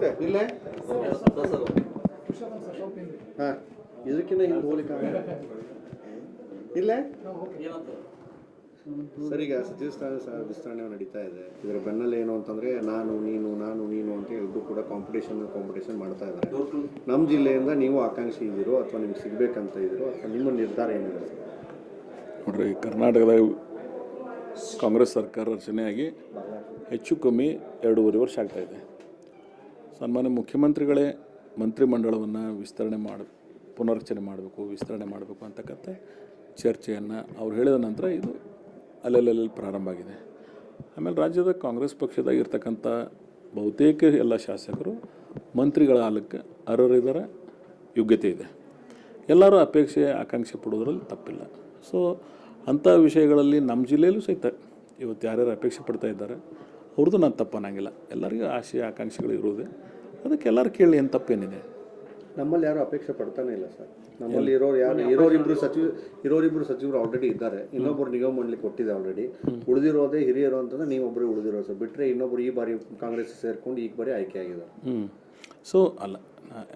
ಬರುತ್ತೆ. ಇಲ್ಲೇ? ಹಾಂ, ಇದಕ್ಕಿಂತ ಹಿಂದೆ ಹೋಲಿಕ. ಇಲ್ಲೇ? ಸರ್, ಈಗ ಸಚಿವ ವಿಸ್ತರಣೆ ನಡೀತಾ ಇದೆ. ಇದರ ಬೆನ್ನಲ್ಲಿ ಏನು ಅಂತಂದ್ರೆ, ನಾನು, ನೀನು ನಾನು, ನೀನು ಅಂತ ಹೇಳಿದ್ರು ಕೂಡ ಕಾಂಪಿಟೇಷನ್ ಕಾಂಪಿಟೇಷನ್ ಮಾಡ್ತಾ ಇದ್ದಾರೆ. ನಮ್ಮ ಜಿಲ್ಲೆಯಿಂದ ನೀವು ಆಕಾಂಕ್ಷಿ ಇದ್ದೀರೋ ಅಥವಾ ನಿಮ್ಗೆ ಸಿಗ್ಬೇಕಂತ ಇದ್ದೀರೋ ಅಥವಾ ನಿಮ್ಮ ನಿರ್ಧಾರ ಏನಿದೆ? ನೋಡ್ರಿ ಕರ್ನಾಟಕದ ಕಾಂಗ್ರೆಸ್ ಸರ್ಕಾರ ರಚನೆಯಾಗಿ ಹೆಚ್ಚು ಕಮ್ಮಿ ಎರಡೂವರೆ ವರ್ಷ ಆಗ್ತಾಯಿದೆ ಸನ್ಮಾನ್ಯ ಮುಖ್ಯಮಂತ್ರಿಗಳೇ ಮಂತ್ರಿಮಂಡಲವನ್ನು ವಿಸ್ತರಣೆ ಮಾಡಿ, ಪುನರ್ರಚನೆ ಮಾಡಬೇಕು, ವಿಸ್ತರಣೆ ಮಾಡಬೇಕು ಅಂತಕ್ಕಂಥ ಚರ್ಚೆಯನ್ನು ಅವ್ರು ಹೇಳಿದ ನಂತರ ಇದು ಅಲ್ಲಲ್ಲಲ್ಲಿ ಪ್ರಾರಂಭ ಆಗಿದೆ. ಆಮೇಲೆ ರಾಜ್ಯದ ಕಾಂಗ್ರೆಸ್ ಪಕ್ಷದಾಗ ಇರ್ತಕ್ಕಂಥ ಬಹುತೇಕ ಎಲ್ಲ ಶಾಸಕರು ಮಂತ್ರಿಗಳ ಹಾಲಕ್ಕೆ ಅರ್ಹರಿದ್ದಾರೆ ಯೋಗ್ಯತೆ ಇದೆ. ಎಲ್ಲರೂ ಅಪೇಕ್ಷೆ, ಆಕಾಂಕ್ಷೆ ಪಡೋದ್ರಲ್ಲಿ ತಪ್ಪಿಲ್ಲ. ಸೊ ಅಂಥ ವಿಷಯಗಳಲ್ಲಿ ನಮ್ಮ ಜಿಲ್ಲೆಯಲ್ಲೂ ಸಹಿತ ಇವತ್ತು ಯಾರ್ಯಾರು ಅಪೇಕ್ಷೆ ಪಡ್ತಾ ಇದ್ದಾರೆ ಅವ್ರದ್ದು ನಾನು ತಪ್ಪನ್ನಂಗಿಲ್ಲ. ಎಲ್ಲರಿಗೂ ಆಸೆ ಆಕಾಂಕ್ಷೆಗಳು ಇರೋದೆ. ಅದಕ್ಕೆ ಎಲ್ಲರೂ ಕೇಳಿ ಏನು ತಪ್ಪೇನಿದೆ? ನಮ್ಮಲ್ಲಿ ಯಾರು ಅಪೇಕ್ಷೆ ಪಡ್ತಾನೆ ಇಲ್ಲ ಸರ್. ನಮ್ಮಲ್ಲಿ ಇರೋರು ಯಾರು ಇರೋರಿಬ್ರು ಸಚಿವ ಇರೋರಿಬ್ರು ಸಚಿವರು ಆಲ್ರೆಡಿ ಇದ್ದಾರೆ. ಇನ್ನೊಬ್ಬರು ನಿಗಮ ಮಂಡಳಿ ಕೊಟ್ಟಿದೆ ಆಲ್ರೆಡಿ ಉಳಿದಿರೋದೇ ಹಿರಿಯರು ಅಂತಂದ್ರೆ ನೀವೊಬ್ಬರು ಉಳಿದಿರೋ ಸರ್. ಬಿಟ್ಟರೆ ಇನ್ನೊಬ್ರು ಈ ಬಾರಿ ಕಾಂಗ್ರೆಸ್ ಸೇರ್ಕೊಂಡು ಈಗ ಬಾರಿ ಆಯ್ಕೆ ಆಗಿದ್ದಾರೆ. ಹ್ಞೂ ಸೊ ಅಲ್ಲ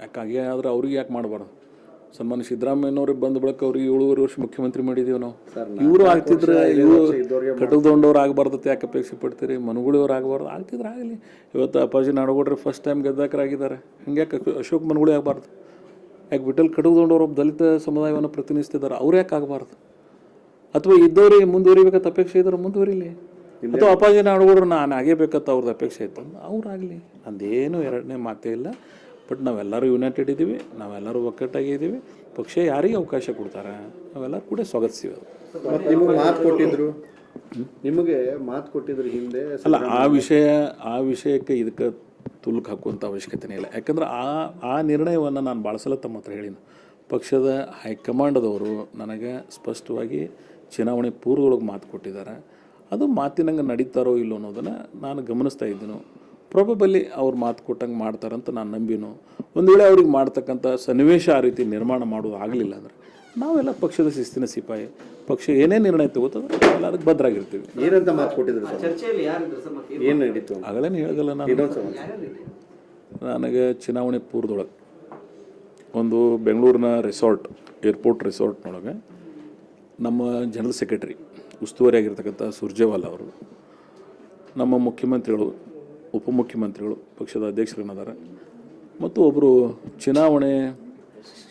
ಯಾಕಾಗಿ ಆದರೆ ಅವ್ರಿಗೆ ಯಾಕೆ ಮಾಡಬಾರ್ದು? ಸನ್ಮಾನ್ಯ ಸಿದ್ದರಾಮಯ್ಯನವ್ರಿಗೆ ಬಂದ ಬಳಿಕ ಅವ್ರಿಗೆ ಏಳುವರೆ ವರ್ಷ ಮುಖ್ಯಮಂತ್ರಿ ಮಾಡಿದೀವಿ ನಾವು. ಇವರು ಆಗ್ತಿದ್ರೆ ಇವರು ಕಟಕದೊಂಡವ್ರು ಆಗಬಾರ್ದತ್ತೆ ಯಾಕೆ ಅಪೇಕ್ಷೆ ಪಡ್ತೀರಿ? ಮನುಗುಳಿಯವ್ರು ಆಗಬಾರ್ದು ಆಗ್ತಿದ್ರೆ ಆಗಲಿ. ಇವತ್ತು ಅಪ್ಪಾಜಿ ನಾಡಗೌಡ್ರೆ ಫಸ್ಟ್ ಟೈಮ್ ಗೆದ್ದಾಕರಾಗಿದ್ದಾರೆ ಹಂಗ್ಯಾಕೆ ಅಶೋಕ್ ಮನುಗುಳಿ ಆಗಬಾರ್ದು? ಯಾಕೆ ವಿಠಲ್ ಕಟಕದೊಂಡವ್ರು ಒಬ್ಬ ದಲಿತ ಸಮುದಾಯವನ್ನು ಪ್ರತಿನಿಧಿಸ್ತಿದ್ದಾರೆ ಅವ್ರು ಯಾಕೆ ಆಗಬಾರ್ದು? ಅಥವಾ ಇದ್ದವ್ರಿಗೆ ಮುಂದುವರಿಬೇಕಂತ ಅಪೇಕ್ಷೆ ಇದ್ರೆ ಮುಂದುವರಿಲಿ? ಅಥವಾ ಅಪ್ಪಾಜಿ ನಾಡಗೌಡ್ರು ನಾನು ಆಗೇಬೇಕಂತ ಅವ್ರದ್ದು ಅಪೇಕ್ಷೆ ಇತ್ತು ಅವ್ರಾಗಲಿ ನಂದೇನು ಎರಡನೇ ಮಾತೇ ಇಲ್ಲ. ಬಟ್ ನಾವೆಲ್ಲರೂ ಯುನೈಟೆಡ್ ಇದ್ದೀವಿ ನಾವೆಲ್ಲರೂ ಒಕ್ಕಟ್ಟಾಗಿದ್ದೀವಿ ಪಕ್ಷ ಯಾರಿಗೆ ಅವಕಾಶ ಕೊಡ್ತಾರೆ? ನಾವೆಲ್ಲರೂ ಕೂಡ ಸ್ವಾಗತಿಸ್ತೀವಿ ನಿಮಗೆ ಮಾತು ಕೊಟ್ಟಿದ್ರು? ನಿಮಗೆ ಮಾತು ಕೊಟ್ಟಿದ್ರು ಹಿಂದೆ ಅಲ್ಲ ಆ ವಿಷಯ ಆ ವಿಷಯಕ್ಕೆ ಇದಕ್ಕೆ ತುಲ್ಕು ಹಾಕುವಂಥ ಅವಶ್ಯಕತೆನೇ ಇಲ್ಲ. ಯಾಕಂದ್ರೆ ಆ ಆ ನಿರ್ಣಯವನ್ನು ನಾನು ಭಾಳ ಸಲ ತಮ್ಮ ಹತ್ರ ಹೇಳಿನ. ಪಕ್ಷದ ಹೈಕಮಾಂಡದವರು ನನಗೆ ಸ್ಪಷ್ಟವಾಗಿ ಚುನಾವಣೆ ಪೂರ್ವದೊಳಗೆ ಮಾತು ಕೊಟ್ಟಿದ್ದಾರೆ. ಅದು ಮಾತಿನಂಗೆ ನಡೀತಾರೋ ಇಲ್ಲೋ ಅನ್ನೋದನ್ನು ನಾನು ಗಮನಿಸ್ತಾ ಇದ್ದೀನು. ಪ್ರಾಬಬಲಿ ಅವ್ರು ಮಾತು ಕೊಟ್ಟಂಗೆ ಮಾಡ್ತಾರಂತ ನಾನು ನಂಬಿನೋ. ಒಂದು ವೇಳೆ ಅವ್ರಿಗೆ ಮಾಡ್ತಕ್ಕಂಥ ಸನ್ನಿವೇಶ ಆ ರೀತಿ ನಿರ್ಮಾಣ ಮಾಡೋದು ಆಗಲಿಲ್ಲ ಅಂದರೆ ನಾವೆಲ್ಲ ಪಕ್ಷದ ಶಿಸ್ತಿನ ಸಿಪಾಯಿ. ಪಕ್ಷ ಏನೇ ನಿರ್ಣಯ ತಗೋತದೋ ನಾವೆಲ್ಲ ಅದಕ್ಕೆ ಭದ್ರಾಗಿರ್ತೀವಿ. ಏನಂತ ಮಾತು ಕೊಟ್ಟಿದ್ರು ಸರ್? ಚರ್ಚೆಯಲ್ಲಿ ಯಾರಿದ್ರು ಸರ್ ಮತ್ತೆ ಏನು ನಡೀತು? ಆಗಲೇ ಹೇಳಿದಲ್ಲ ನಾನು. ನನಗೆ ಚುನಾವಣೆ ಪೂರ್ವದೊಳಗೆ ಒಂದು ಬೆಂಗಳೂರಿನ ರೆಸಾರ್ಟ್ ಏರ್ಪೋರ್ಟ್ ರೆಸಾರ್ಟ್ನೊಳಗೆ ನಮ್ಮ ಜನರಲ್ ಸೆಕ್ರೆಟರಿ ಉಸ್ತುವಾರಿ ಆಗಿರ್ತಕ್ಕಂಥ ಸುರ್ಜೇವಾಲ ಅವರು ನಮ್ಮ ಮುಖ್ಯಮಂತ್ರಿಗಳು ಉಪಮುಖ್ಯಮಂತ್ರಿಗಳು ಪಕ್ಷದ ಅಧ್ಯಕ್ಷರೇನದಾರ ಮತ್ತು ಒಬ್ಬರು ಚುನಾವಣೆ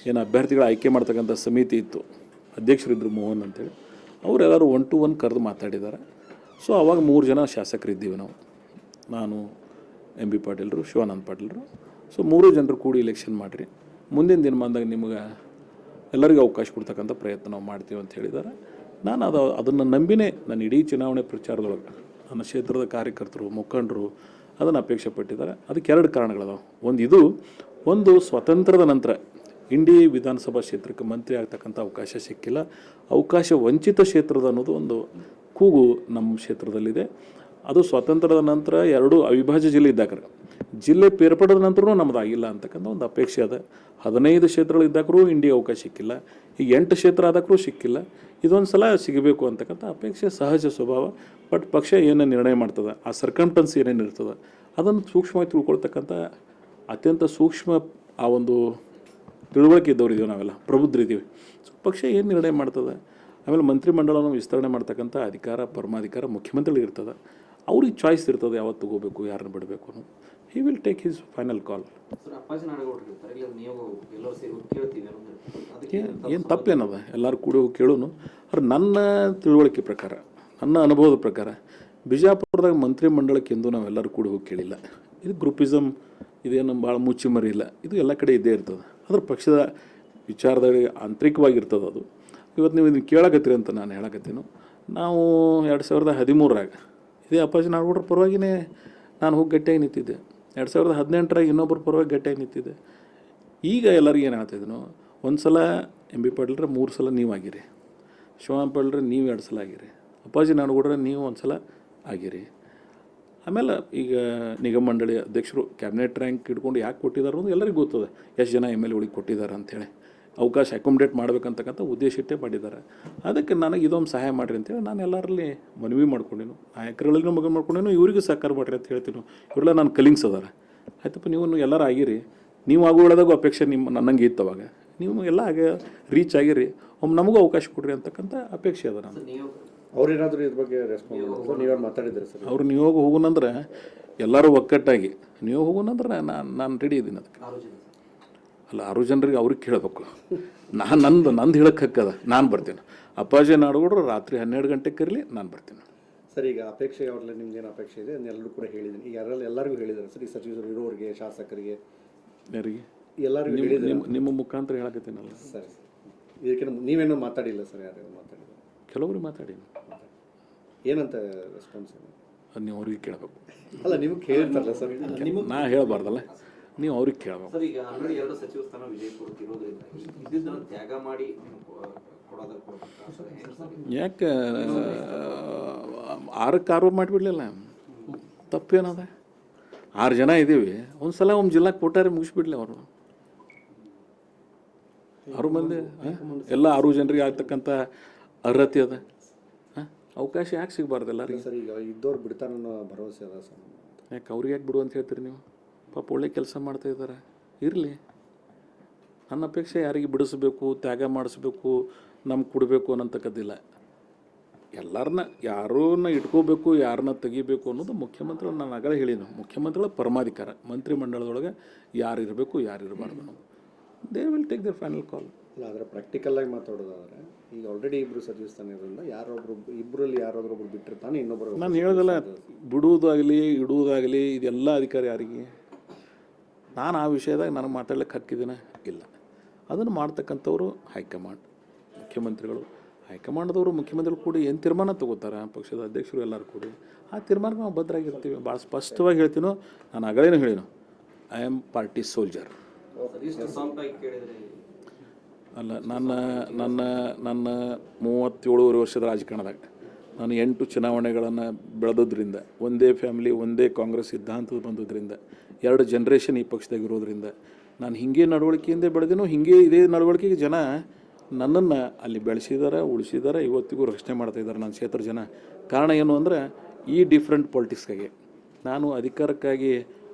ಏನು ಅಭ್ಯರ್ಥಿಗಳ ಆಯ್ಕೆ ಮಾಡ್ತಕ್ಕಂಥ ಸಮಿತಿ ಇತ್ತು ಅಧ್ಯಕ್ಷರಿದ್ದರು ಮೋಹನ್ ಅಂತೇಳಿ, ಅವರೆಲ್ಲರೂ ಒನ್ ಟು ಒನ್ ಕರೆದು ಮಾತಾಡಿದ್ದಾರೆ. ಸೊ ಅವಾಗ ಮೂರು ಜನ ಶಾಸಕರಿದ್ದೀವಿ ನಾವು. ನಾನು ಎಂ ಬಿ ಪಾಟೀಲ್ರು, ಶಿವಾನಂದ ಪಾಟೀಲ್ರು. ಸೊ ಮೂರು ಜನರು ಕೂಡಿ ಇಲೆಕ್ಷನ್ ಮಾಡಿರಿ. ಮುಂದಿನ ದಿನಮಾನದಾಗ ನಿಮಗೆ ಎಲ್ಲರಿಗೂ ಅವಕಾಶ ಕೊಡ್ತಕ್ಕಂಥ ಪ್ರಯತ್ನ ನಾವು ಮಾಡ್ತೀವಿ ಅಂತ ಹೇಳಿದ್ದಾರೆ. ನಾನು ಅದು, ಅದನ್ನು ನಂಬಿನೇ, ನಾನು ಇಡೀ ಚುನಾವಣೆ ಪ್ರಚಾರದೊಳಗೆ, ನನ್ನ ಕ್ಷೇತ್ರದ ಕಾರ್ಯಕರ್ತರು, ಮುಖಂಡರು ಅದನ್ನು ಅಪೇಕ್ಷೆ ಪಟ್ಟಿದ್ದಾರೆ ಅದಕ್ಕೆ ಎರಡು ಕಾರಣಗಳದಾವೆ. ಒಂದು ಇದು, ಒಂದು ಸ್ವತಂತ್ರದ ನಂತರ ಇಂಡಿ ವಿಧಾನಸಭಾ ಕ್ಷೇತ್ರಕ್ಕೆ ಮಂತ್ರಿ ಆಗ್ತಕ್ಕಂಥ ಅವಕಾಶ ಸಿಕ್ಕಿಲ್ಲ. ಅವಕಾಶ ವಂಚಿತ ಕ್ಷೇತ್ರದ ಅನ್ನೋದು ಒಂದು ಕೂಗು ನಮ್ಮ ಕ್ಷೇತ್ರದಲ್ಲಿದೆ. ಅದು ಸ್ವಾತಂತ್ರ್ಯದ ನಂತರ ಎರಡು ಅವಿಭಾಜ್ಯ ಜಿಲ್ಲೆ ಇದ್ದಾಗ ಜಿಲ್ಲೆ ಬೇರ್ಪಡದ ನಂತರನೂ ನಮ್ದು ಆಗಿಲ್ಲ ಅಂತಕ್ಕಂಥ ಒಂದು ಅಪೇಕ್ಷೆ ಅದ. ಹದಿನೈದು ಕ್ಷೇತ್ರಗಳು ಇದ್ದಾಕರೂ ಇಂಡಿಯಾ ಅವಕಾಶ ಸಿಕ್ಕಿಲ್ಲ. ಈಗ ಎಂಟು ಕ್ಷೇತ್ರ ಆದಕ್ಕೂ ಸಿಕ್ಕಿಲ್ಲ. ಇದೊಂದು ಸಲ ಸಿಗಬೇಕು ಅಂತಕ್ಕಂಥ ಅಪೇಕ್ಷೆ, ಸಹಜ ಸ್ವಭಾವ. ಬಟ್ ಪಕ್ಷ ಏನು ನಿರ್ಣಯ ಮಾಡ್ತದೆ, ಆ ಸರ್ಕಮ್ಟನ್ಸ್ ಏನೇನು ಇರ್ತದೆ ಅದನ್ನು ಸೂಕ್ಷ್ಮವಾಗಿ ತಿಳ್ಕೊಳ್ತಕ್ಕಂಥ ಅತ್ಯಂತ ಸೂಕ್ಷ್ಮ ಆ ಒಂದು ತಿಳುವಳಿಕೆ ಇದ್ದವ್ರು ಇದೀವಿ ನಾವೆಲ್ಲ ಪ್ರಬುದ್ಧರಿದ್ದೀವಿ ಸೊ ಪಕ್ಷ ಏನು ನಿರ್ಣಯ ಮಾಡ್ತದೆ? ಆಮೇಲೆ ಮಂತ್ರಿಮಂಡಲವನ್ನು ವಿಸ್ತರಣೆ ಮಾಡ್ತಕ್ಕಂಥ ಅಧಿಕಾರ, ಪರಮಾಧಿಕಾರ ಮುಖ್ಯಮಂತ್ರಿಗಳಿಗೆ ಇರ್ತದೆ ಅವ್ರಿಗೆ ಚಾಯ್ಸ್ ಇರ್ತದೆ ಯಾವತ್ತು ತಗೋಬೇಕು ಯಾರನ್ನ ಬಿಡಬೇಕು ಅನ್ನೋದು. He will take his final call ಏನು ತಪ್ಪೇನದ? ಎಲ್ಲರೂ ಕೂಡಿ ಹೋಗಿ ಕೇಳೋನು. ಅವ್ರು ನನ್ನ ತಿಳುವಳಿಕೆ ಪ್ರಕಾರ ನನ್ನ ಅನುಭವದ ಪ್ರಕಾರ ಬಿಜಾಪುರದಾಗ ಮಂತ್ರಿ ಮಂಡಳಕ್ಕೆ ಎಂದು ನಾವೆಲ್ಲರೂ ಕೂಡಿ ಹೋಗಿ ಕೇಳಿಲ್ಲ. ಇದು ಗ್ರೂಪಿಸಮ್ ಇದೇನು ಭಾಳ ಮುಚ್ಚಿ ಮರಿ ಇಲ್ಲ. ಇದು ಎಲ್ಲ ಕಡೆ ಇದ್ದೇ ಇರ್ತದೆ. ಅದ್ರ ಪಕ್ಷದ ವಿಚಾರದಲ್ಲಿ ಆಂತರಿಕವಾಗಿರ್ತದೆ ಅದು. ಇವತ್ತು ನೀವು ಇದನ್ನು ಕೇಳಕತ್ತೀರಿ ಅಂತ ನಾನು ಹೇಳಕತ್ತೀನಿ. ನಾವು ಎರಡು ಸಾವಿರದ ಹದಿಮೂರರಾಗ ಇದೇ ಅಪ್ಪಾಜಿ ನಾಡಗೌಡ್ರ ಪರವಾಗಿನೇ ನಾನು ಹೋಗಿ ಗಟ್ಟಿಯಾಗಿ ನಿಂತಿದ್ದೆ. ಎರಡು ಸಾವಿರದ ಹದಿನೆಂಟರಾಗ ಇನ್ನೊಬ್ಬರ ಪರವಾಗಿ ಗಟ್ಟಿಯಾಗಿ ನಿಂತಿದ್ದೆ. ಈಗ ಎಲ್ಲರಿಗೂ ಏನು ಹೇಳ್ತಿದ್ದೀನೋ ಒಂದು ಸಲ ಎಂ ಬಿ ಪಾಟೀಲ್ರೆ ಮೂರು ಸಲ ನೀವು ಆಗಿರಿ ಪಾಟೀಲ್ರೆ, ನೀವು ಎರಡು ಸಲ ಆಗಿರಿ. ಅಪ್ಪಾಜಿ ನಾಡಗೌಡ್ರೆ ನೀವು ಒಂದು ಸಲ ಆಗಿರಿ. ಆಮೇಲೆ ಈಗ ನಿಗಮ ಮಂಡಳಿ ಅಧ್ಯಕ್ಷರು, ಕ್ಯಾಬಿನೆಟ್ ರ್ಯಾಂಕ್ ಇಟ್ಕೊಂಡು ಯಾಕೆ ಕೊಟ್ಟಿದ್ದಾರೆ ಅನ್ನೋದು ಎಲ್ಲರಿಗೂ ಗೊತ್ತದೆ. ಎಷ್ಟು ಜನ ಎಂ ಎಲ್ ಎಗಳಿಗೆ ಕೊಟ್ಟಿದ್ದಾರೆ ಅಂಥೇಳಿ ಅವಕಾಶ ಅಕೊಮಡೇಟ್ ಮಾಡ್ಬೇಕಂತಕ್ಕಂಥ ಉದ್ದೇಶ ಇಟ್ಟೇ ಮಾಡಿದ್ದಾರೆ. ಅದಕ್ಕೆ ನನಗೆ ಇದೊಂದು ಸಹಾಯ ಮಾಡಿರಿ ಅಂತೇಳಿ ನಾನು ಎಲ್ಲರಲ್ಲಿ ಮನವಿ ಮಾಡ್ಕೊಂಡಿನು ನಾಯಕರುಗಳಿಗೂ ಮಗ ಮಾಡ್ಕೊಂಡೇನು ಇವರಿಗೂ ಸಹಕಾರ ಮಾಡಿರಿ ಅಂತ ಹೇಳ್ತೀನಿ. ಇವರೆಲ್ಲ ನಾನು ಕಲಿಂಗ್ಸ್ ಅದಾರ. ಆಯ್ತಪ್ಪ ನೀವು ಎಲ್ಲರೂ ಆಗಿರಿ. ನೀವು ಆಗುವಳದಾಗೂ ಅಪೇಕ್ಷೆ ನಿಮ್ಮ ನನ್ನಂಗೆ ಇತ್ತು ಅವಾಗ. ನೀವು ಎಲ್ಲ ಆಗ ರೀಚ್ ಆಗಿರಿ. ಒಮ್ಮೆ ನಮಗೂ ಅವಕಾಶ ಕೊಡ್ರಿ ಅಂತಕ್ಕಂಥ ಅಪೇಕ್ಷೆ ಅದ ನಾನು ಅವ್ರೇನಾದರೂ ಇದ್ರ ಬಗ್ಗೆ ರೆಸ್ಪಾನ್ಸ್ ನೀವೇನು ಮಾತಾಡಿದ್ರಿ ಸರ್? ಅವ್ರು ನೀವು ಹೋಗಿ ಹೋಗುನಂದ್ರೆ ಎಲ್ಲರೂ ಒಕ್ಕಟ್ಟಾಗಿ ನೀವು ಹೋಗುನಂದ್ರೆ ನಾನು ನಾನು ರೆಡಿ ಇದ್ದೀನಿ ಅದಕ್ಕೆ. ಅಲ್ಲ ಆರು ಜನರಿಗೆ ಅವ್ರಿಗೆ ಕೇಳಬೇಕು. ನಾನು ನಂದು ನಂದು ಹೇಳಕ್ಕೆ ಹಕ್ಕದ ನಾನು ಬರ್ತೀನಿ. ಅಪ್ಪಾಜಿ ನಾಡುಗೌಡರು ರಾತ್ರಿ ಹನ್ನೆರಡು ಗಂಟೆಗೆ ಕರೀಲಿ ನಾನು ಬರ್ತೀನಿ. ಸರ್ ಈಗ ಅಪೇಕ್ಷೆ ಅವ್ರಲ್ಲಿ ನಿಮ್ಗೆ ಏನು ಅಪೇಕ್ಷೆ ಇದೆ? ಅದನ್ನೆಲ್ಲರೂ ಕೂಡ ಹೇಳಿದ್ದೀನಿ ಈಗ ಯಾರೆಲ್ಲ ಎಲ್ಲರಿಗೂ ಹೇಳಿದ್ದಾರೆ. ಸರ್ ಈ ಸಚಿವರು ಇರೋರಿಗೆ ಶಾಸಕರಿಗೆ. ಯಾರಿಗೆ? ಎಲ್ಲರಿಗೂ ಹೇಳಿದ್ರು ನಿಮ್ಮ ನಿಮ್ಮ ಮುಖಾಂತರ ಹೇಳಕತ್ತೀನಲ್ಲ? ಸರಿ ಇದಕ್ಕೆ ನೀವೇನು ಮಾತಾಡಿಲ್ಲ ಸರ್ ಯಾರು ಮಾತಾಡಿಲ್ಲ ಕೆಲವರು ಮಾತಾಡಿ. ಏನಂತ ರೆಸ್ಪಾನ್ಸ್ ಅದು ನೀವು ಅವ್ರಿಗೆ ಕೇಳಬೇಕು. ಅಲ್ಲ ನಿಮಗೆ ಕೇಳಿರ್ತಾರಲ್ಲ ಸರ್. ನಾ ಹೇಳಬಾರ್ದಲ್ಲ. ನೀವು ಅವ್ರಿಗೆ ಕೇಳಬೇಕು. ಸರ್ ಈಗ ಆಲ್ರೆಡಿ ಎರಡು ಸಚಿವ ಸ್ಥಾನ ವಿಜಯಪುರಕ್ಕೆ ಇರೋದ್ರಿಂದ ಇದ್ದಿದ್ದನ್ನು ತ್ಯಾಗ ಮಾಡಿ ಕೊಡೋದಕ್ಕೆ ಕೊಡ್ಬೇಕಾ ಸರ್ ಹೆಂಗೆ ಸರ್ ಯಾಕೆ ಆರಕ್ಕೆ ಆರು ಮಾಡಿಬಿಡ್ಲಿಲ್ಲ? ತಪ್ಪೇನದ? ಆರು ಜನ ಇದ್ದೀವಿ ಒಂದು ಸಲ ಒಂದು ಜಿಲ್ಲಾ ಕೊಟ್ಟಾರೆ ಮುಗಿಸ್ಬಿಡ್ಲಿ ಅವರು. ಆರು ಮಂದಿ ಎಲ್ಲ ಆರು ಜನರಿಗೆ ಆಗ್ತಕ್ಕಂಥ ಅರ್ಹತೆ ಅದ? ಅವಕಾಶ ಯಾಕೆ ಸಿಗಬಾರ್ದು ಎಲ್ಲರಿಗೆ? ಸರ್ ಈಗ ಇದ್ದವ್ರು ಬಿಡ್ತಾರೆ ಅನ್ನೋ ಭರವಸೆ ಅದ ಸರ್. ಯಾಕೆ ಅವ್ರಿಗೆ ಯಾಕೆ ಬಿಡು ಅಂತ ಹೇಳ್ತೀರಿ ನೀವು? ಪಾಪ ಒಳ್ಳೆ ಕೆಲಸ ಮಾಡ್ತಾ ಇದ್ದಾರೆ. ಇರಲಿ. ನನ್ನ ಅಪೇಕ್ಷೆ ಯಾರಿಗೆ ಬಿಡಿಸ್ಬೇಕು ತ್ಯಾಗ ಮಾಡಿಸ್ಬೇಕು ನಮ್ಗೆ ಕೊಡಬೇಕು ಅನ್ನೋಂತಕ್ಕದ್ದಿಲ್ಲ. ಎಲ್ಲರನ್ನ ಯಾರನ್ನ ಇಟ್ಕೋಬೇಕು ಯಾರನ್ನ ತೆಗಿಬೇಕು ಅನ್ನೋದು ಮುಖ್ಯಮಂತ್ರಿಗಳು ನಾನು ಆಗಲೇ ಹೇಳಿದ್ದು. ಮುಖ್ಯಮಂತ್ರಿಗಳ ಪರಮಾಧಿಕಾರ ಮಂತ್ರಿಮಂಡಲದೊಳಗೆ ಯಾರು ಇರಬೇಕು ಯಾರು ಇರಬಾರ್ದು ಅನ್ನೋದು. They will take their final call ಇಲ್ಲ ಆದರೆ ಪ್ರಾಕ್ಟಿಕಲ್ ಆಗಿ ಮಾತಾಡೋದಾದ್ರೆ ಈಗ ಆಲ್ರೆಡಿ ಇಬ್ಬರು ಸಚಿವ ಸ್ಥಾನ ಇರೋದ್ರಿಂದ ಯಾರೊಬ್ರು ಇಬ್ಬರಲ್ಲಿ ಯಾರಾದ್ರೂ ಒಬ್ರು ಬಿಟ್ಟಿರ್ತಾನೆ ಇನ್ನೊಬ್ಬರು ನಾನು ಹೇಳ್ದಲ್ಲ ಬಿಡುವುದಾಗಲಿ ಇಡುವುದಾಗಲಿ ಇದೆಲ್ಲ ಅಧಿಕಾರ ಯಾರಿಗೆ? ನಾನು ಆ ವಿಷಯದಾಗ ನಾನು ಮಾತಾಡ್ಲಿಕ್ಕೆ ಹಕ್ಕಿದ್ದೇನೆ ಇಲ್ಲ. ಅದನ್ನು ಮಾಡ್ತಕ್ಕಂಥವ್ರು ಹೈಕಮಾಂಡ್. ಮುಖ್ಯಮಂತ್ರಿಗಳು, ಹೈಕಮಾಂಡ್ದವರು, ಮುಖ್ಯಮಂತ್ರಿಗಳು ಕೂಡಿ ಏನು ತೀರ್ಮಾನ ತಗೋತಾರೆ? ಪಕ್ಷದ ಅಧ್ಯಕ್ಷರು ಎಲ್ಲರೂ ಕೂಡಿ. ಆ ತೀರ್ಮಾನಕ್ಕೆ ನಾವು ಭದ್ರಾಗಿರ್ತೀವಿ. ಭಾಳ ಸ್ಪಷ್ಟವಾಗಿ ಹೇಳ್ತೀನೋ, ನಾನು ಆಗಲೇನು ಹೇಳಿನೋ. ಐ ಆಮ್ ಪಾರ್ಟಿ ಸೋಲ್ಜರ್ ಅಲ್ಲ, ನನ್ನ ನನ್ನ ನನ್ನ ಮೂವತ್ತೇಳುವರೆ ವರ್ಷದ ರಾಜಕಾರಣದಾಗ. ನಾನು ಎಂಟು ಚುನಾವಣೆಗಳನ್ನು ಬೆಳೆದೋದ್ರಿಂದ ಒಂದೇ ಫ್ಯಾಮಿಲಿ ಒಂದೇ ಕಾಂಗ್ರೆಸ್ ಸಿದ್ಧಾಂತ ಬಂದೋದ್ರಿಂದ ಎರಡು ಜನ್ರೇಷನ್ ಈ ಪಕ್ಷದಾಗ ಇರೋದ್ರಿಂದ ನಾನು ಹಿಂಗೆ ನಡವಳಿಕೆಯಿಂದ ಬೆಳೆದೇನೋ ಹಿಂಗೆ ಇದೇ ನಡವಳಿಕೆಗೆ ಜನ ನನ್ನನ್ನು ಅಲ್ಲಿ ಬೆಳೆಸಿದ್ದಾರೆ ಉಳಿಸಿದ್ದಾರೆ ಇವತ್ತಿಗೂ ರಕ್ಷಣೆ ಮಾಡ್ತಾ ಇದ್ದಾರೆ ನನ್ನ ಕ್ಷೇತ್ರ ಜನ. ಕಾರಣ ಏನು ಅಂದರೆ ಈ ಡಿಫ್ರೆಂಟ್ ಪೊಲಿಟಿಕ್ಸ್ಗಾಗಿ ನಾನು ಅಧಿಕಾರಕ್ಕಾಗಿ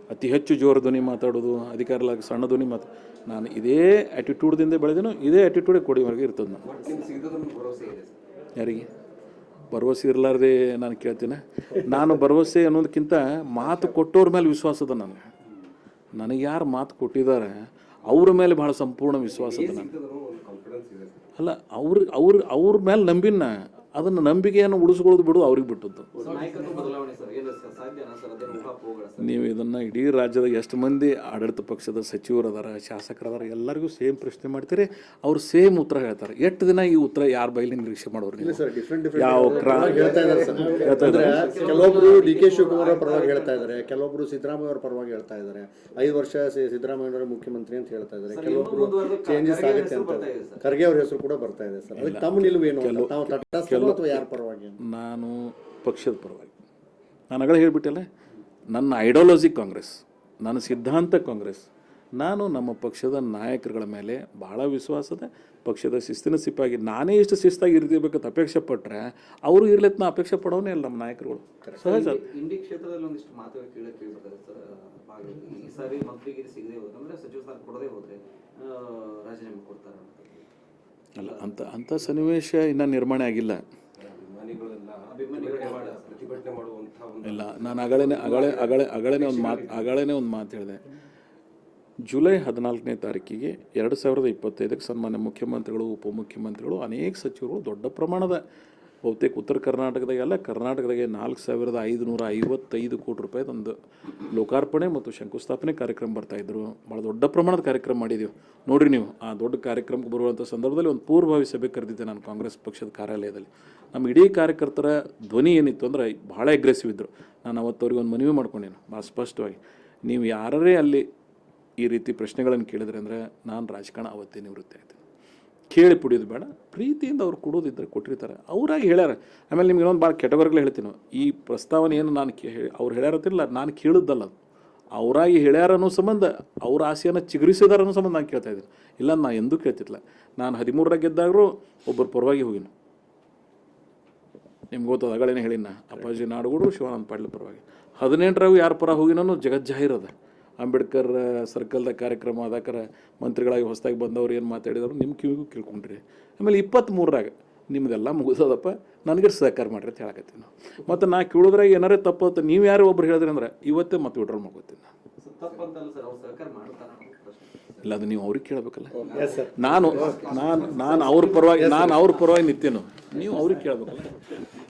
ಅತಿ ಹೆಚ್ಚು ಜೋರು ಧ್ವನಿ ಮಾತಾಡೋದು ಅಧಿಕಾರಲಾಗಿ ಸಣ್ಣ ಧ್ವನಿ ಮಾತು ನಾನು ಇದೇ ಆ್ಯಟಿಟ್ಯೂಡ್ದಿಂದ ಬೆಳೆದೇನೋ ಇದೇ ಆ್ಯಟಿಟ್ಯೂಡೇ ಕೊಡಿವರೆಗೆ ಇರ್ತದೆ ನಾನು. ಯಾರಿಗೆ? ಭರವಸೆ ಇರಲಾರ್ದೆ ನಾನು ಕೇಳ್ತೀನಿ. ನಾನು ಭರವಸೆ ಅನ್ನೋದಕ್ಕಿಂತ ಮಾತು ಕೊಟ್ಟೋರ ಮೇಲೆ ವಿಶ್ವಾಸ ಅದ ನನಗೆ. ನನಗೆ ಯಾರು ಮಾತು ಕೊಟ್ಟಿದ್ದಾರೆ, ಅವ್ರ ಮೇಲೆ ಭಾಳ ಸಂಪೂರ್ಣ ವಿಶ್ವಾಸ ಅದ ನನಗೆ. ಅಲ್ಲ, ಅವ್ರ ಅವ್ರ ಅವ್ರ ಮೇಲೆ ನಂಬಿನ, ಅದನ್ನು ನಂಬಿಕೆಯನ್ನು ಉಳಿಸ್ಕೊಳ್ಳೋದು ಬಿಡು, ಅವ್ರಿಗೆ ಬಿಟ್ಟದ್ದು. ನೀವು ಇದನ್ನು ಇಡೀ ರಾಜ್ಯದ ಎಷ್ಟು ಮಂದಿ ಆಡಳಿತ ಪಕ್ಷದ ಸಚಿವರು ಅದಾರ ಶಾಸಕರು ಅದಾರ ಎಲ್ಲರಿಗೂ ಸೇಮ್ ಪ್ರಶ್ನೆ ಮಾಡ್ತೀರಿ. ಅವ್ರು ಸೇಮ್ ಉತ್ತರ ಹೇಳ್ತಾರೆ. ಎಷ್ಟು ದಿನ ಈ ಉತ್ತರ ಯಾರ ಬೈಲಿ ನಿರೀಕ್ಷೆ ಮಾಡೋರು ನೀವು? ಸರ್ ಡಿಫ್ರೆಂಟ್ ಯಾವ ಕ್ರಾ ಹೇಳ್ತಾ ಇದ್ದಾರೆ ಸರ್. ಅಂದ್ರೆ ಕೆಲವೊಬ್ರು ಡಿ ಕೆ ಶಿವಕುಮಾರ್ ಅವ್ರ ಪರವಾಗಿ ಹೇಳ್ತಾ ಇದ್ದಾರೆ ಕೆಲವೊಬ್ರು ಸಿದ್ದರಾಮಯ್ಯ ಅವ್ರ ಪರವಾಗಿ ಹೇಳ್ತಾ ಇದ್ದಾರೆ ಐದು ವರ್ಷ ಸಿದ್ದರಾಮಯ್ಯ ಅವರ ಮುಖ್ಯಮಂತ್ರಿ ಅಂತ ಹೇಳ್ತಾ ಇದ್ದಾರೆ ಕೆಲವೊಬ್ರು ಚೇಂಜಸ್ ಆಗುತ್ತೆ ಅಂತ. ಖರ್ಗೆ ಅವ್ರ ಹೆಸರು ಕೂಡ ಬರ್ತಾ ಇದೆ ಸರ್. ಅದಕ್ಕೆ ತಮ್ಮ ನಿಲುವು ಏನು ಅಥವಾ ಯಾರ ಪರವಾಗಿ ನಾನು ಪಕ್ಷದ ಪರವಾಗಿ. ನಾನು ಅಗಳ ಹೇಳಿಬಿಟ್ಟಲ್ಲ ನನ್ನ ಐಡಿಯಾಲಜಿ ಕಾಂಗ್ರೆಸ್ ನನ್ನ ಸಿದ್ಧಾಂತ ಕಾಂಗ್ರೆಸ್ ನಾನು ನಮ್ಮ ಪಕ್ಷದ ನಾಯಕರುಗಳ ಮೇಲೆ ಭಾಳ ವಿಶ್ವಾಸದ ಪಕ್ಷದ ಶಿಸ್ತಿನ ಸಿಪ್ಪಾಗಿ ನಾನೇ ಇಷ್ಟು ಶಿಸ್ತಾಗಿ ಇರ್ತಿರ್ಬೇಕಂತ ಅಪೇಕ್ಷೆ ಪಟ್ಟರೆ ಅವರು ಇರಲಿ ನಾ ಅಪೇಕ್ಷೆ ಪಡೋನೇ ಇಲ್ಲ ನಮ್ಮ ನಾಯಕರುಗಳು. ಸಹಜ. ಇಂಡಿ ಕ್ಷೇತ್ರದಲ್ಲಿ ಒಂದಿಷ್ಟು ಮಾತುಗಳು ಕೇಳ ಕೇಳ್ಬರ್ತದೆ ಸರ್ ಭಾಗ ಈ ಸಾರಿ ಮಂತ್ರಿಗಿರಿ ಸಿಗದೆ ಹೋದ್ರೆ ಅಂದ್ರೆ ಸಚಿವ ಸ್ಥಾನ ಕೊಡದೆ ಹೋದರೆ ರಾಜೀನಾಮೆ ಕೊಡ್ತಾರೆ ಅಲ್ಲ ಅಂತ ಅಂಥ ಸನ್ನಿವೇಶ ಇನ್ನೂ ನಿರ್ಮಾಣ ಆಗಿಲ್ಲ. ಅಭಿಮಾನಿಗಳೇ ಮಾಡ ಪ್ರತಿಭಟನೆ ಒಂದು ಇಲ್ಲ, ನಾನು ಅಗಳೇನೆ, ಅಗಳೇ ಅಗಳೇ, ಅಗಳೇನೆ ಒಂದು ಮಾತು, ಅಗಳೇನೆ ಒಂದು ಮಾತು ಹೇಳಿದೆ. ಜುಲೈ ಹದಿನಾಲ್ಕನೇ ತಾರೀಕಿಗೆ ಎರಡು ಸಾವಿರದ ಇಪ್ಪತ್ತೈದಕ್ಕೆ ಸನ್ಮಾನ್ಯ ಮುಖ್ಯಮಂತ್ರಿಗಳು, ಉಪಮುಖ್ಯಮಂತ್ರಿಗಳು, ಅನೇಕ ಸಚಿವರು ದೊಡ್ಡ ಪ್ರಮಾಣದ ಬಹುತೇಕ ಉತ್ತರ ಕರ್ನಾಟಕದಾಗೆಲ್ಲ ಕರ್ನಾಟಕದಾಗೆ ನಾಲ್ಕು ಸಾವಿರದ ಐದುನೂರ ಐವತ್ತೈದು ಕೋಟಿ ರೂಪಾಯಿದೊಂದು ಲೋಕಾರ್ಪಣೆ ಮತ್ತು ಶಂಕುಸ್ಥಾಪನೆ ಕಾರ್ಯಕ್ರಮ ಬರ್ತಾಯಿದ್ರು ಭಾಳ ದೊಡ್ಡ ಪ್ರಮಾಣದ ಕಾರ್ಯಕ್ರಮ ಮಾಡಿದ್ದೀವಿ ನೋಡಿರಿ ನೀವು, ಆ ದೊಡ್ಡ ಕಾರ್ಯಕ್ರಮಕ್ಕೆ ಬರುವಂಥ ಸಂದರ್ಭದಲ್ಲಿ ಒಂದು ಪೂರ್ವಭಾವಿ ಸಭೆ ಕರೆದಿದ್ದೆ ನಾನು ಕಾಂಗ್ರೆಸ್ ಪಕ್ಷದ ಕಾರ್ಯಾಲಯದಲ್ಲಿ. ನಮ್ಮ ಇಡೀ ಕಾರ್ಯಕರ್ತರ ಧ್ವನಿ ಏನಿತ್ತು ಅಂದರೆ ಭಾಳ ಅಗ್ರೆಸಿವ್ ಇದ್ದರು ನಾನು ಅವತ್ತು ಅವ್ರಿಗೆ ಒಂದು ಮನವಿ ಮಾಡ್ಕೊಂಡೇನು ಭಾಳ ಸ್ಪಷ್ಟವಾಗಿ. ನೀವು ಯಾರೇ ಅಲ್ಲಿ ಈ ರೀತಿ ಪ್ರಶ್ನೆಗಳನ್ನು ಕೇಳಿದ್ರೆ ಅಂದರೆ, ನಾನು ರಾಜಕಾರಣ ಅವತ್ತೇ ನಿವೃತ್ತಿ ಆಯ್ತು. ಕೇಳಿ ಪುಡಿಯೋದು ಬೇಡ. ಪ್ರೀತಿಯಿಂದ ಅವ್ರು ಕೊಡೋದಿದ್ದರೆ ಕೊಟ್ಟಿರ್ತಾರೆ. ಅವರಾಗಿ ಹೇಳ್ಯಾರ. ಆಮೇಲೆ ನಿಮ್ಗೆ ಇನ್ನೊಂದು ಭಾಳ ಕೆಟಗರಿಗಳು ಹೇಳ್ತೀನಿ. ಈ ಪ್ರಸ್ತಾವನೆ ಏನು ನಾನು ಕೇ ಅವ್ರು ಹೇಳ್ಯಾರತ್ತಿಲ್ಲ ನಾನು ಕೇಳಿದ್ದಲ್ಲ ಅವರಾಗಿ ಹೇಳ್ಯಾರ ಅನ್ನೋ ಸಂಬಂಧ, ಅವ್ರ ಆಸೆಯನ್ನು ಚಿಗುರಿಸಿದಾರ ಅನ್ನೋ ಸಂಬಂಧ ನಾನು ಕೇಳ್ತಾ ಇದ್ದೀನಿ. ಇಲ್ಲ ನಾನು ಎಂದೂ ಕೇಳ್ತಿಲ್ಲ ನಾನು ಹದಿಮೂರರಾಗ ಗೆದ್ದಾಗಲೂ ಒಬ್ಬರು ಪರವಾಗಿ ಹೋಗಿನಿ. ನಿಮ್ಗೆ ಗೊತ್ತದ ಅಗಳೇನೆ ಹೇಳಿನ ಅಪ್ಪಾಜಿ ನಾಡುಗೂಡು, ಶಿವಾನಂದ ಪಾಟೀಲ್ ಪರವಾಗಿ. ಹದಿನೆಂಟರಾಗೂ ಯಾರ ಪರ ಹೋಗಿನೋ ಜಗಜ್ಜಾಹಿರದ ಅಂಬೇಡ್ಕರ್ ಸರ್ಕಲ್ದಾಗ ಕಾರ್ಯಕ್ರಮ ಅದಕ್ಕರ ಮಂತ್ರಿಗಳಾಗಿ ಹೊಸದಾಗಿ ಬಂದವ್ರು ಏನು ಮಾತಾಡಿದ್ರು ನಿಮ್ಮ ಕಿವಿಗೂ ಕೇಳ್ಕೊಂಡ್ರಿ. ಆಮೇಲೆ ಇಪ್ಪತ್ತ್ಮೂರರಾಗ ನಿಮ್ಮದೆಲ್ಲ ಮುಗಿಸೋದಪ್ಪ ನನಗೆ ಸಹಕಾರ ಮಾಡ್ರಿ ಅಂತ ಹೇಳಕತ್ತೀನಿ ನಾವು. ಮತ್ತು ನಾ ಕೇಳೋದ್ರಾಗ ಏನಾರೇ ತಪ್ಪು ಅಂತ ನೀವು ಯಾರು ಒಬ್ರು ಹೇಳಿದ್ರಿ ಅಂದ್ರೆ ಇವತ್ತೇ ಮತ್ತೆ ವಿಡ್ರಾಲ್ ಮಾಡ್ಕೋತೀನಿ ನಾನು. ಸೊ ತಪ್ಪಂತಲ್ಲ ಸರ್ ಅವ್ರು ಸಹಕಾರ ಮಾಡ್ತಾರ ಇಲ್ಲ ಅದು ನೀವು ಅವ್ರಿಗೆ ಕೇಳಬೇಕಲ್ಲ. ನಾನು ನಾನು ನಾನು ಅವ್ರ ಪರವಾಗಿ ನಾನು ಅವ್ರ ಪರವಾಗಿ ನಿಂತೇನು ನೀವು ಅವ್ರಿಗೆ ಕೇಳಬೇಕಲ್ಲ.